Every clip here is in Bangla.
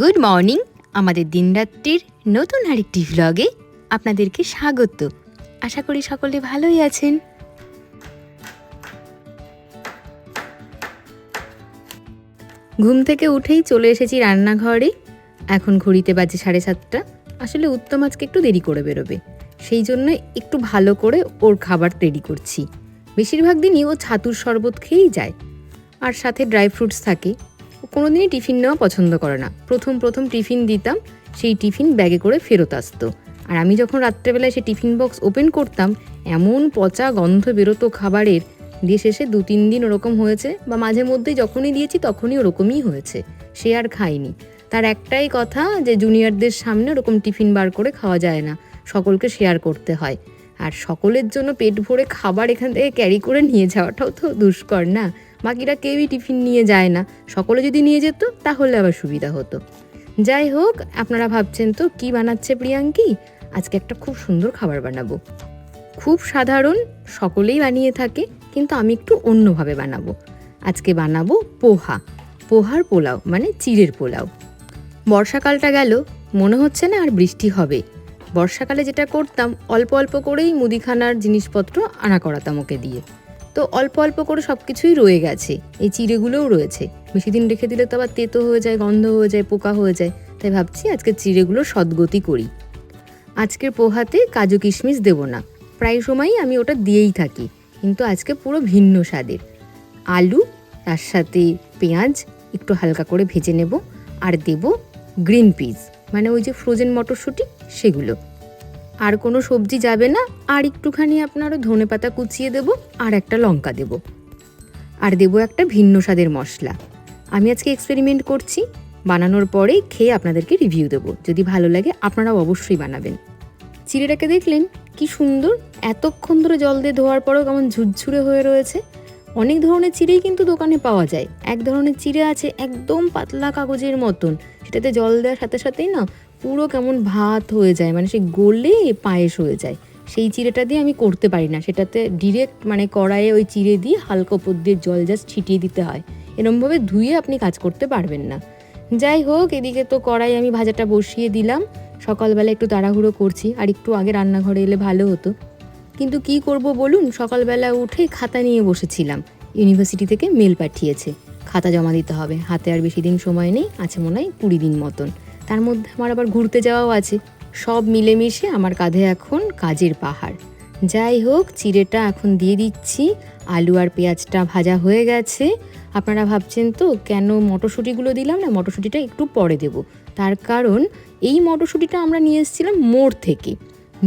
গুড মর্নিং আমাদের দিনরাত্রির নতুন আরেকটি ভ্লগে আপনাদেরকে স্বাগত। আশা করি সকলে ভালোই আছেন। ঘুম থেকে উঠেই চলে এসেছি রান্নাঘরে। এখন ঘড়িতে বাজে সাড়ে সাতটা। আসলে উত্তম আজকে একটু দেরি করে বেরোবে। সেই জন্য একটু ভালো করে ওর খাবার তৈরি করছি। বেশিরভাগ দিনই ও ছাতুর শরবত খেয়েই যায়। আর সাথে ড্রাই ফ্রুটস থাকে। ও কোনোদিনই টিফিন নেওয়া পছন্দ করে না। প্রথম প্রথম টিফিন দিতাম, সেই টিফিন ব্যাগে করে ফেরত আসতো। আর আমি যখন রাত্রেবেলায় সে টিফিন বক্স ওপেন করতাম, এমন পচা গন্ধ বেরোতো খাবারের, দিয়ে শেষে দু তিন দিন ওরকম হয়েছে বা মাঝে মধ্যে যখনই দিয়েছি তখনই ওরকমই হয়েছে, সে আর খায়নি তার একটাই কথা যে জুনিয়রদের সামনে ওরকম টিফিন বার করে খাওয়া যায় না, সকলকে শেয়ার করতে হয়। আর সকলের জন্য পেট ভরে খাবার এখান থেকে ক্যারি করে নিয়ে যাওয়াটাও তো দুষ্কর না? বাকিরা কেউই টিফিন নিয়ে যায় না। সকলে যদি নিয়ে যেত, তাহলে আবার সুবিধা হতো। যাই হোক, আপনারা ভাবছেন তো, কি বানাচ্ছে প্রিয়াঙ্কি? আজকে একটা খুব সুন্দর খাবার বানাবো। খুব সাধারণ, সকলেই বানিয়ে থাকে, কিন্তু আমি একটু অন্যভাবে বানাবো। আজকে বানাবো পোহা। পোহার পোলাও মানে চিড়ের পোলাও। বর্ষাকালটা গেল, মনে হচ্ছে না আর বৃষ্টি হবে। বর্ষাকালে যেটা করতাম, অল্প অল্প করেই মুদিখানার জিনিসপত্র আনা করাতাম ওকে দিয়ে। তো অল্প অল্প করে সব কিছুই রয়ে গেছে। এই চিড়েগুলোও রয়েছে। বেশি দিন রেখে দিলে তো আবার তেতো হয়ে যায়, গন্ধ হয়ে যায়, পোকা হয়ে যায়। তাই ভাবছি আজকে চিড়েগুলো সদ্গতি করি। আজকের পোহাতে কাজু কিশমিশ দেবো না। প্রায় সময়ই আমি ওটা দিয়েই থাকি। কিন্তু আজকে পুরো ভিন্ন স্বাদের। আলু, তার সাথে পেঁয়াজ একটু হালকা করে ভেজে নেব। আর দেব গ্রিন পিস। মানে ওই যে ফ্রোজেন মটরশুঁটি, সেগুলো। আর কোনো সবজি যাবে না, আর একটুখানি আপনারও ধনে পাতা কুচিয়ে দেব, আর একটা লঙ্কা দেব। আর দেব একটা ভিন্ন স্বাদের মশলা। আমি আজকে এক্সপেরিমেন্ট করছি, বানানোর পরে খেয়ে আপনাদেরকে রিভিউ দেবো। যদি ভালো লাগে, আপনারাও অবশ্যই বানাবেন। চিড়েটাকে দেখলেন, কি সুন্দর, এতক্ষণ ধরে জল দিয়ে ধোয়ার পরেও কেমন ঝুরঝুরে হয়ে রয়েছে। অনেক ধরনের চিড়েই কিন্তু দোকানে পাওয়া যায়। এক ধরনের চিড়ে আছে একদম পাতলা কাগজের মতন। সেটাতে জল দেওয়ার সাথে সাথেই না পুরো কেমন ভাত হয়ে যায় মানে সে গলে পায়েস হয়ে যায়। সেই চিড়েটা দিয়ে আমি করতে পারি না। সেটাতে ডিরেক্ট মানে কড়াইয়ে ওই চিড়ে দিয়ে হালকা উপর দিয়ে জল জাস্ট ছিটিয়ে দিতে হয়। এরমভাবে ধুয়ে আপনি কাজ করতে পারবেন না। যাই হোক, এদিকে তো কড়াই আমি ভাজাটা বসিয়ে দিলাম। সকালবেলা একটু তাড়াহুড়ো করছি, আর একটু আগে রান্নাঘরে এলে ভালো হতো। কিন্তু কি করব বলুন, সকালবেলা উঠে খাতা নিয়ে বসেছিলাম। ইউনিভার্সিটি থেকে মেল পাঠিয়েছে। খাতা জমা দিতে হবে। হাতে আর বেশি দিন সময় নেই, আছে মনে হয় কুড়ি দিন মতন। তার মধ্যে আমার আবার ঘুরতে যাওয়াও আছে। সব মিলেমিশে আমার কাঁধে এখন কাজের পাহাড়। যাই হোক, চিড়েটা এখন দিয়ে দিচ্ছি। আলু আর পেঁয়াজটা ভাজা হয়ে গেছে। আপনারা ভাবছেন তো, কেন মটরশুঁটিগুলো দিলাম না? মটরশুঁটিটা একটু পরে দেব। তার কারণ, এই মটরশুঁটিটা আমরা নিয়ে এসেছিলাম মোড় থেকে।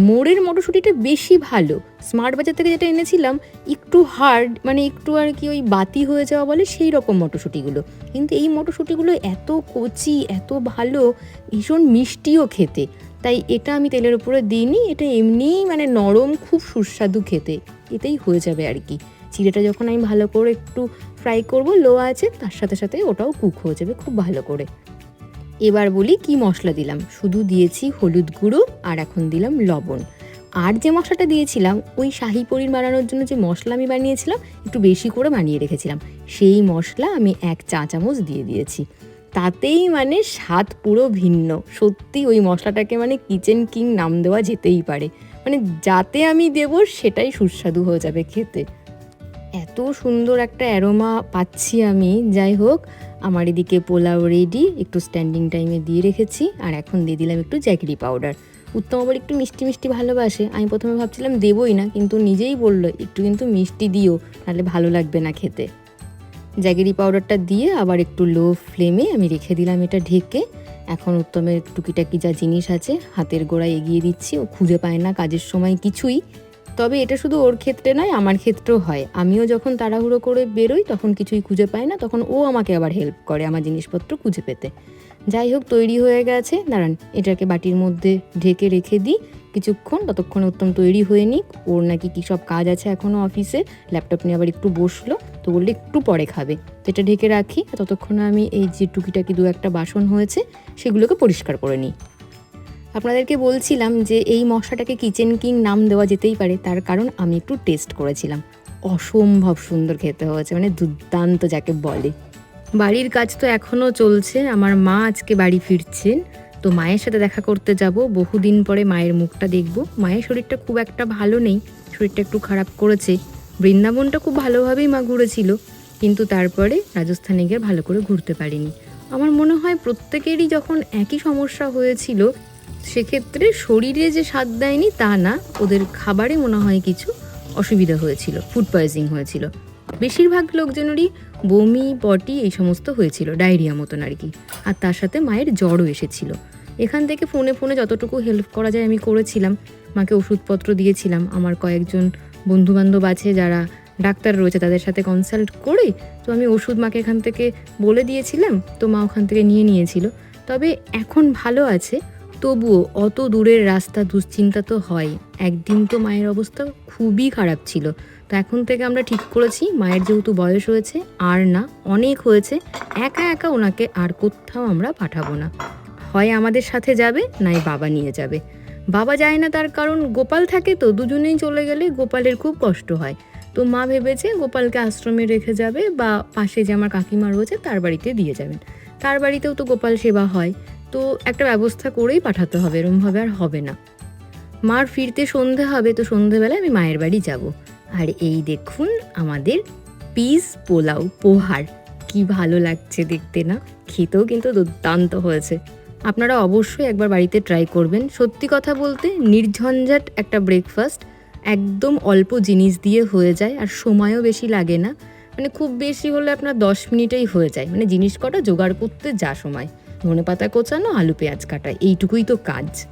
মোড়ের মটরশুঁটিটা বেশি ভালো। স্মার্ট বাজার থেকে যেটা এনেছিলাম, একটু হার্ড মানে একটু আর কি ওই বাতি হয়ে যাওয়া বলে সেই রকম মটরশুঁটিগুলো। কিন্তু এই মটরশুঁটিগুলো এত কচি, এত ভালো, ভীষণ মিষ্টিও খেতে। তাই এটা আমি তেলের উপরে দিইনি, এটা এমনিই মানে নরম, খুব সুস্বাদু খেতে। এতেই হয়ে যাবে আর কি। চিড়েটা যখন আমি ভালো করে একটু ফ্রাই করব, লো আছে তার সাথে সাথে ওটাও কুক হয়ে যাবে খুব ভালো করে। এবার বলি কি মশলা দিলাম। শুধু দিয়েছি হলুদ গুঁড়ো আর এখন দিলাম লবণ। আর যে মশলাটা দিয়েছিলাম, ওই শাহি পনির বানানোর জন্য যে মশলা আমি বানিয়েছিলাম, একটু বেশি করে বানিয়ে রেখেছিলাম। সেই মশলা আমি এক চা চামচ দিয়ে দিয়েছি। তাতেই মানে স্বাদ পুরো ভিন্ন। সত্যি ওই মশলাটাকে মানে কিচেন কিং নাম দেওয়া যেতেই পারে। মানে যাতে আমি দেব সেটাই সুস্বাদু হয়ে যাবে খেতে। এত সুন্দর একটা অ্যারোমা পাচ্ছি আমি। যাই হোক আমার এদিকে পোলাও রেডি একটু স্ট্যান্ডিং টাইমে দিয়ে রেখেছি, আর এখন দিয়ে দিলাম একটু জ্যাগরি পাউডার উত্তম আবার একটু মিষ্টি মিষ্টি ভালোবাসে, আমি প্রথমে ভাবছিলাম দেবই না, কিন্তু নিজেই বলল, একটু কিন্তু মিষ্টি দিও, তাহলে ভালো লাগবে না খেতে। জ্যাগেরি পাউডারটা দিয়ে আবার একটু লো ফ্লেমে আমি রেখে দিলাম এটা ঢেকে। এখন উত্তমের টুকিটাকি যা জিনিস আছে, হাতের গোড়ায় এগিয়ে দিচ্ছি, ও খুঁজে পায় না কাজের সময় কিছুই। তবে এটা শুধু ওর ক্ষেত্রে নয়, আমার ক্ষেত্রেও হয়। আমিও যখন তাড়াহুড়ো করে বেরোই, তখন কিছুই খুঁজে পাই না, তখন ও আমাকে আবার হেল্প করে আমার জিনিসপত্র খুঁজে পেতে। যাই হোক, তৈরি হয়ে গেছে। দাঁড়ান, এটাকে বাটির মধ্যে ঢেকে রেখে দিই। কিছুক্ষণ, ততক্ষণে উত্তম তৈরি হয়ে নিক। ওর নাকি কী সব কাজ আছে এখনও অফিসে ল্যাপটপ নিয়ে আবার একটু বসল, তো বললে একটু পরে খাবে। এটা ঢেকে রাখি ততক্ষণে আমি এই যে টুকিটাকি দু একটা বাসন হয়েছে, সেগুলোকে পরিষ্কার করে নিই। আপনাদেরকে বলছিলাম যে এই মশলাটাকে কিচেন কিং নাম দেওয়া যেতেই পারে, তার কারণ আমি একটু টেস্ট করেছিলাম। অসম্ভব সুন্দর খেতে হয়েছে মানে দুর্দান্ত যাকে বলে। বাড়ির কাজ তো এখনও চলছে, আমার মা আজকে বাড়ি ফিরছেন, তো মায়ের সাথে দেখা করতে যাব, বহুদিন পরে মায়ের মুখটা দেখব। মায়ের শরীরটা খুব একটা ভালো নেই, শরীরটা একটু খারাপ করেছে। বৃন্দাবনটা খুব ভালোভাবেই মা ঘুরেছিল, কিন্তু তারপরে রাজস্থানে গিয়ে ভালো করে ঘুরতে পারিনি। আমার মনে হয় প্রত্যেকেরই যখন একই সমস্যা হয়েছিল সেক্ষেত্রে শরীরে যে স্বাদ দেয়নি তা না, ওদের খাবারে মনে হয় কিছু অসুবিধা হয়েছিল ফুড পয়জিং হয়েছিল। বেশিরভাগ লোকজনেরই বমি, পটি এই সমস্ত হয়েছিল, ডায়রিয়া মতন আর কি। আর তার সাথে মায়ের জ্বরও এসেছিল। এখান থেকে ফোনে ফোনে যতটুকু হেল্প করা যায় আমি করেছিলাম। মাকে ওষুধপত্র দিয়েছিলাম। আমার কয়েকজন বন্ধুবান্ধব আছে যারা ডাক্তার রয়েছে, তাদের সাথে কনসাল্ট করে তো আমি ওষুধ মাকে এখান থেকে বলে দিয়েছিলাম। তো মা ওখান থেকে নিয়ে নিয়েছিল। তবে এখন ভালো আছে। তবুও অত দূরের রাস্তা দুশ্চিন্তা তো হয়। একদিন তো মায়ের অবস্থা খুবই খারাপ ছিল। তো এখন থেকে আমরা ঠিক করেছি, মায়ের যেহেতু বয়স হয়েছে, আর না, অনেক হয়েছে, একা একা ওনাকে আর কোথাও আমরা পাঠাবো না। হয় আমাদের সাথে যাবে, নাই বাবা নিয়ে যাবে। বাবা যায় না তার কারণ গোপাল থাকে তো, দুজনেই চলে গেলে গোপালের খুব কষ্ট হয়। তো মা ভেবেছে গোপালকে আশ্রমে রেখে যাবে বা পাশে যে আমার কাকিমা রয়েছে তার বাড়িতে দিয়ে যাবেন। তার বাড়িতেও তো গোপাল সেবা হয়। তো একটা ব্যবস্থা করেই পাঠাতে হবে, এরমভাবে আর হবে না। মার ফিরতে সন্ধে হবে, তো সন্ধেবেলায় আমি মায়ের বাড়ি যাব। আর এই দেখুন আমাদের পিস পোলাও পোহার, কি ভালো লাগছে দেখতে না? খেতেও কিন্তু দুর্দান্ত হয়েছে। আপনারা অবশ্যই একবার বাড়িতে ট্রাই করবেন। সত্যি কথা বলতে নির্ঝঞ্ঝাট একটা ব্রেকফাস্ট একদম অল্প জিনিস দিয়ে হয়ে যায় আর সময়ও বেশি লাগে না। মানে খুব বেশি হলে আপনার দশ মিনিটেই হয়ে যায়। মানে জিনিস কটা জোগাড় করতে যা সময়। ধনে পাতা কোচানো, আলু, পেঁয়াজ কাটা, এইটুকুই তো কাজ।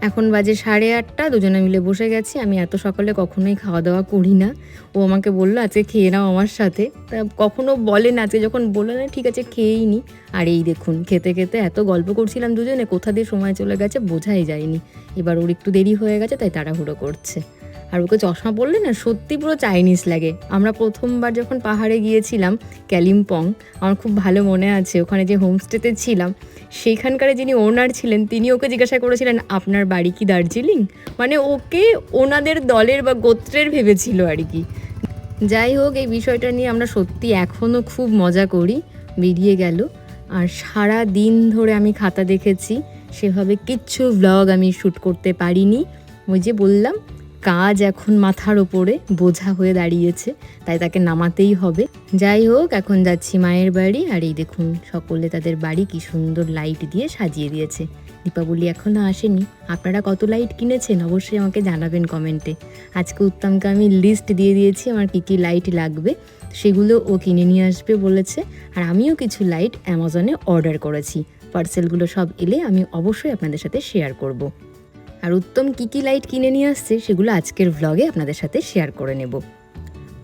এখন বাজে সাড়ে আটটা, দুজনে মিলে বসে গেছি। আমি এত সকালে কখনোই খাওয়া দাওয়া করি না। ও আমাকে বলল, আজকে খেয়ে নাও আমার সাথে। তা কখনো বলে না, আজকে যখন বলল না, ঠিক আছে, খেয়েই নি। আর এই দেখুন, খেতে খেতে এত গল্প করছিলাম দুজনে, কোথা দিয়ে সময় চলে গেছে বোঝাই যায়নি। এবার ওর একটু দেরি হয়ে গেছে, তাই তাড়াহুড়ো করছে। আর ওকে চশমা পরলে না সত্যি পুরো চাইনিজ লাগে। আমরা প্রথমবার যখন পাহাড়ে গিয়েছিলাম, ক্যালিম্পং, আমার খুব ভালো মনে আছে, ওখানে যে হোমস্টেতে ছিলাম, সেইখানকার যিনি ওনার ছিলেন, তিনি ওকে জিজ্ঞাসা করেছিলেন, আপনার বাড়ি কি দার্জিলিং? মানে ওকে ওনাদের দলের বা গোত্রের ভেবেছিল আর কি। যাই হোক, এই বিষয়টা নিয়ে আমরা সত্যি এখনও খুব মজা করি, বেরিয়ে গেল। আর সারা দিন ধরে আমি খাতা দেখেছি, সেভাবে কিচ্ছু ব্লগ আমি শ্যুট করতে পারিনি। ওই যে বললাম কাজ এখন মাথার ওপরে, বোঝা হয়ে দাঁড়িয়েছে, তাই তাকে নামাতেই হবে। যাই হোক, এখন যাচ্ছি মায়ের বাড়ি, আর এই দেখুন সকলে তাদের বাড়ি কি সুন্দর লাইট দিয়ে সাজিয়ে দিয়েছে। দীপাবলি এখনও আসেনি। আপনারা কত লাইট কিনেছেন? অবশ্যই আমাকে জানাবেন কমেন্টে। আজকে উত্তমকে আমি লিস্ট দিয়ে দিয়েছি আমার কী কী লাইট লাগবে। সেগুলো ও কিনে নিয়ে আসবে বলেছে। আর আমিও কিছু লাইট অ্যামাজনে অর্ডার করেছি। পার্সেলগুলো সব এলে আমি অবশ্যই আপনাদের সাথে শেয়ার করব। আর উত্তম কী কী লাইট কিনে নিয়ে আসছে সেগুলো আজকের ভ্লগে আপনাদের সাথে শেয়ার করে নেব।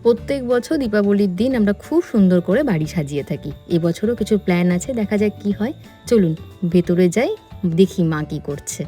প্রত্যেক বছর দীপাবলির দিন আমরা খুব সুন্দর করে বাড়ি সাজিয়ে থাকি। এবছরও কিছু প্ল্যান আছে, দেখা যাক কি হয়। চলুন, ভেতরে যাই, দেখি মা কি করছে।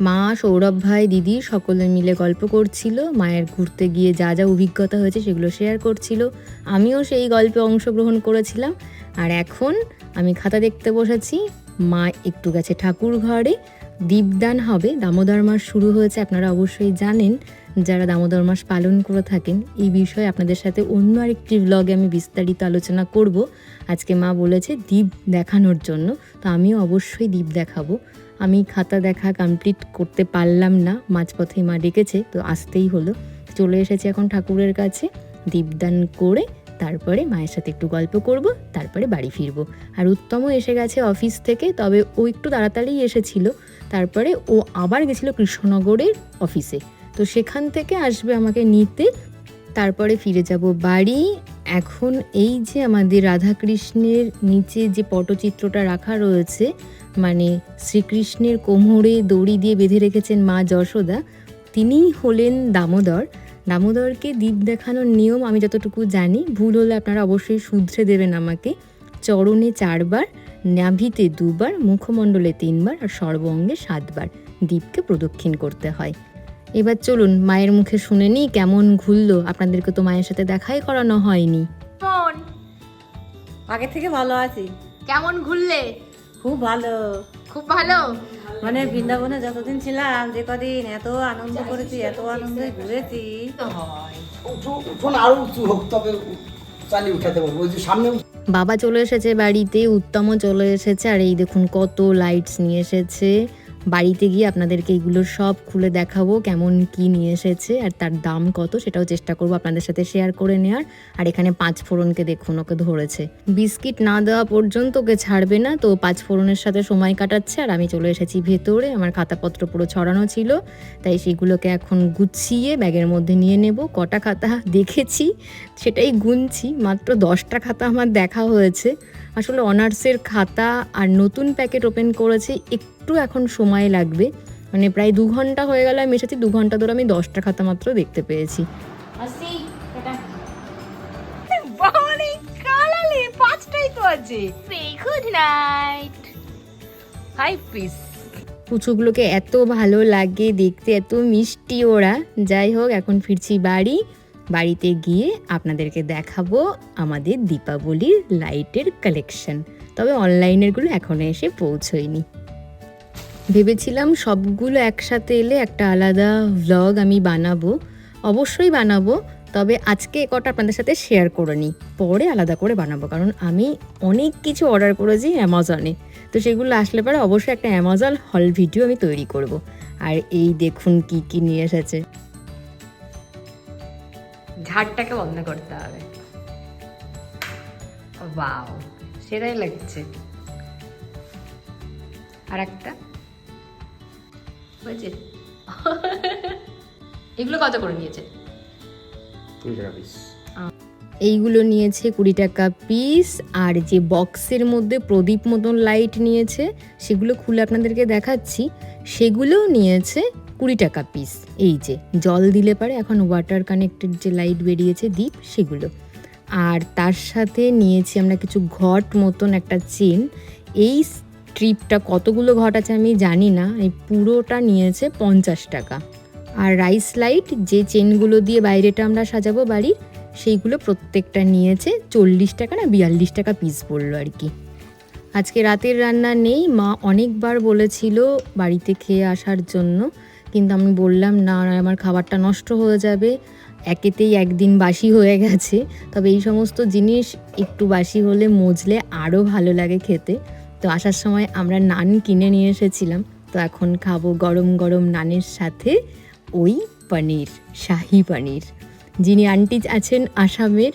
মা, সৌরভ ভাই, দিদি সকলে মিলে গল্প করছিল, মায়ের ঘুরতে গিয়ে যা যা অভিজ্ঞতা হয়েছে সেগুলো শেয়ার করছিল। আমিও সেই গল্পে অংশগ্রহণ করেছিলাম। আর এখন আমি খাতা দেখতে বসেছি, মা একটু গেছে ঠাকুর ঘরে দীপদান হবে। দামোদর মাস শুরু হয়েছে, আপনারা অবশ্যই জানেন। যারা দামোদর মাস পালন করে থাকেন, এই বিষয়ে আপনাদের সাথে অন্য আরেকটি ব্লগে আমি বিস্তারিত আলোচনা করব। আজকে মা বলেছে দ্বীপ দেখানোর জন্য, তো আমিও অবশ্যই দ্বীপ দেখাবো। আমি খাতা দেখা কমপ্লিট করতে পারলাম না, মাঝপথেই মা ডেকেছে, তো আসতেই হলো। চলে এসেছে এখন ঠাকুরের কাছে, দীপদান করে তারপরে মায়ের সাথে একটু গল্প করব, তারপরে বাড়ি ফিরবো। আর উত্তমও এসে গেছে অফিস থেকে, তবে ও একটু তাড়াতাড়ি এসেছিল। তারপরে ও আবার গেছিল কৃষ্ণনগরের অফিসে। তো সেখান থেকে আসবে আমাকে নিতে, তারপরে ফিরে যাব বাড়ি। এখন এই যে আমাদের রাধাকৃষ্ণের নিচে যে পটচিত্রটা রাখা রয়েছে মানে শ্রীকৃষ্ণের কোমরে দড়ি দিয়ে বেঁধে রেখেছেন মা যশোদা, তিনিই হলেন দামোদর। দামোদরকে দ্বীপ দেখানোর নিয়ম আমি যতটুকু জানি, ভুল হলে আপনারা অবশ্যই শুধরে দেবেন আমাকে। চরণে চারবার নাভিতে দুবার মুখমণ্ডলে তিনবার আর সর্বঙ্গে সাতবার দ্বীপকে প্রদক্ষিণ করতে হয়। এবার চলুন মায়ের মুখে শুনে নিই কেমন ঘুরলো। আপনাদেরকে তো মায়ের সাথে দেখাই করানো হয়নি। আগে থেকে ভালো আছি। কেমন ঘুরলে? খুব ভালো। খুব ভালো? মানে বৃন্দাবনে যতদিন ছিলাম যে কদিন এত আনন্দ করেছি এত আনন্দে ঘুরেছি। উঠো উঠো আরও উঁচু হোক তবে চালিয়ে উঠাতে পারব। ওই যে সামনে বাবা চলে এসেছে বাড়িতে উত্তমও চলে এসেছে। আর এই দেখুন কত লাইটস নিয়ে এসেছে। বাড়িতে গিয়ে আপনাদেরকে এইগুলো সব খুলে দেখাবো, কেমন কি নিয়ে এসেছে আর তার দাম কত সেটাও চেষ্টা করব আপনাদের সাথে শেয়ার করে নেওয়ার। আর এখানে পাঁচ ফোড়নকে দেখুন, ওকে ধরেছে। বিস্কিট না দেওয়া পর্যন্ত ওকে ছাড়বে না, তো পাঁচ ফোড়নের সাথে সময় কাটাচ্ছে আর আমি চলে এসেছি ভেতরে, আমার খাতাপত্র পুরো ছড়ানো ছিল। তাই সেগুলোকে এখন গুছিয়ে ব্যাগের মধ্যে নিয়ে নেব। কটা খাতা দেখেছি, সেটাই গুনছি, মাত্র দশটা খাতা আমার দেখা হয়েছে। আসলে অনার্সের খাতা আর নতুন প্যাকেট ওপেন করেছি একটু এখন সময় লাগবে। মানে প্রায় দু ঘণ্টা হয়ে গেল আমি এসেছি দু ঘণ্টা ধরে আমি দশটা খাতা মাত্র দেখতে পেয়েছি। পাঁচটাই তো আছে গুড নাইট ফাইভ পিস পুচুগুলোকে এত ভালো লাগে দেখতে এত মিষ্টি ওরা। যাই হোক এখন ফিরছি বাড়ি। বাড়িতে গিয়ে আপনাদেরকে দেখাবো আমাদের দীপাবলির লাইটের কালেকশন। তবে অনলাইনেরগুলো এখনও এসে পৌঁছয়নি। ভেবেছিলাম সবগুলো একসাথে এলে একটা আলাদা ভ্লগ আমি বানাবো। অবশ্যই বানাবো, তবে আজকে এ কটা আপনাদের সাথে শেয়ার করে নিই। পরে আলাদা করে বানাবো, কারণ আমি অনেক কিছু অর্ডার করেছি অ্যামাজনে। তো সেগুলো আসলে পরে অবশ্যই একটা অ্যামাজন হল ভিডিও আমি তৈরি করব। আর এই দেখুন কি কি নিয়ে এসেছে। ঝাড়টাকে বন্ধ করতে হবে। বাও সেটাই লাগছে। আর একটা? হয়েছে। এগুলো কত করে নিয়েছে? এইগুলো নিয়েছে কুড়ি টাকা পিস আর যে বক্সের মধ্যে প্রদীপ মতন লাইট নিয়েছে সেগুলো খুলে আপনাদেরকে দেখাচ্ছি। সেগুলোও নিয়েছে কুড়ি টাকা পিস এই যে, জল দিলে পারে, এখন ওয়াটার কানেক্টেড যে লাইট বেরিয়েছে দ্বীপ সেগুলো। আর তার সাথে নিয়েছি আমরা কিছু ঘট মতন একটা চেন এই ট্রিপটা কতগুলো ঘট আছে আমি জানি না, এই পুরোটা নিয়েছে পঞ্চাশ টাকা। আর রাইস লাইট যে চেনগুলো দিয়ে বাইরেটা আমরা সাজাবো বাড়ির, সেইগুলো প্রত্যেকটা নিয়েছে চল্লিশ টাকা না বিয়াল্লিশ টাকা পিস পড়ল আর কি। আজকে রাতের রান্না নেই, মা অনেকবার বলেছিল বাড়িতে খেয়ে আসার জন্য। কিন্তু আমি বললাম, না আমার খাবারটা নষ্ট হয়ে যাবে। একেতেই একদিন বাসি হয়ে গেছে। তবে এই সমস্ত জিনিস একটু বাসি হলে মজলে আরও ভালো লাগে খেতে। তো আসার সময় আমরা নান কিনে নিয়ে এসেছিলাম। তো এখন খাব গরম গরম নানের সাথে ওই পনির, শাহি পনির। যিনি আন্টি আছেন আসামের,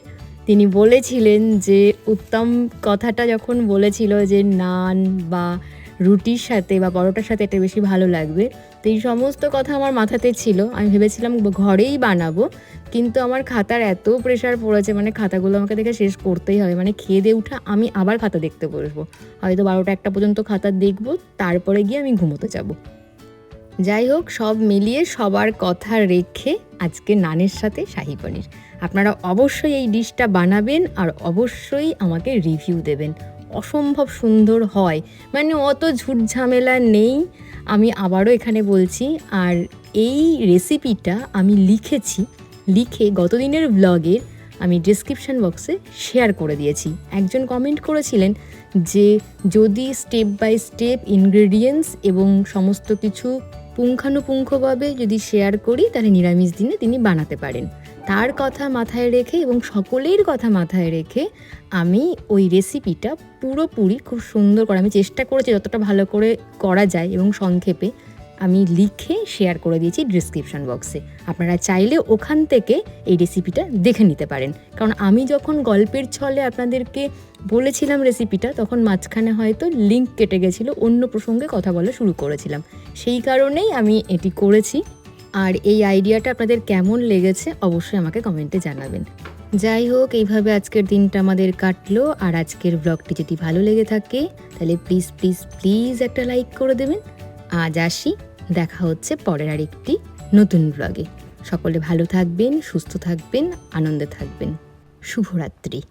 তিনি বলেছিলেন যে, উত্তম কথাটা যখন বলেছিল যে, নান বা রুটির সাথে বা পরোটার সাথে এটা বেশি ভালো লাগবে। তো এই সমস্ত কথা আমার মাথাতে ছিল। আমি ভেবেছিলাম ঘরেই বানাবো। কিন্তু আমার খাতার এত প্রেশার পড়েছে মানে খাতাগুলো আমাকে দেখে শেষ করতেই হবে। মানে খেয়ে দিয়ে উঠা আমি আবার খাতা দেখতে বসবো। হয়তো বারোটা একটা পর্যন্ত খাতা দেখব, তারপরে গিয়ে আমি ঘুমোতে যাব। যাই হোক, সব মিলিয়ে সবার কথা রেখে আজকে নানের সাথে শাহি পনির। আপনারা অবশ্যই এই ডিশটা বানাবেন আর অবশ্যই আমাকে রিভিউ দেবেন। অসম্ভব সুন্দর হয়। মানে অত ঝুট ঝামেলা নেই। আমি আবারও এখানে বলছি, আর এই রেসিপিটা আমি লিখেছি, লিখে গতদিনের ব্লগের আমি ডিসক্রিপশন বক্সে শেয়ার করে দিয়েছি। একজন কমেন্ট করেছিলেন যে, যদি স্টেপ বাই স্টেপ ইনগ্রেডিয়েন্টস এবং সমস্ত কিছু পুঙ্খানুপুঙ্খভাবে যদি শেয়ার করি, তাহলে নিরামিষ দিনে তিনি বানাতে পারেন। তার কথা মাথায় রেখে এবং সকলের কথা মাথায় রেখে আমি ওই রেসিপিটা পুরোপুরি খুব সুন্দর করে, আমি চেষ্টা করেছি যতটা ভালো করে করা যায় এবং সংক্ষেপে আমি লিখে শেয়ার করে দিয়েছি ডিসক্রিপশন বক্সে আপনারা চাইলে ওখান থেকে এই রেসিপিটা দেখে নিতে পারেন। কারণ আমি যখন গল্পের ছলে আপনাদেরকে বলেছিলাম রেসিপিটা তখন মাঝখানে হয়তো লিঙ্ক কেটে গেছিল, অন্য প্রসঙ্গে কথা বলা শুরু করেছিলাম। সেই কারণেই আমি এটি করেছি। আর এই আইডিয়াটা আপনাদের কেমন লেগেছে, অবশ্যই আমাকে কমেন্টে জানাবেন। যাই হোক, এইভাবে আজকের দিনটা আমাদের কাটলো। আর আজকের ব্লগটি যদি ভালো লেগে থাকে, তাহলে প্লিজ প্লিজ প্লিজ একটা লাইক করে দেবেন। আজ আসি, দেখা হচ্ছে পরের আরেকটি নতুন ব্লগে সকলে ভালো থাকবেন, সুস্থ থাকবেন, আনন্দে থাকবেন। শুভরাত্রি।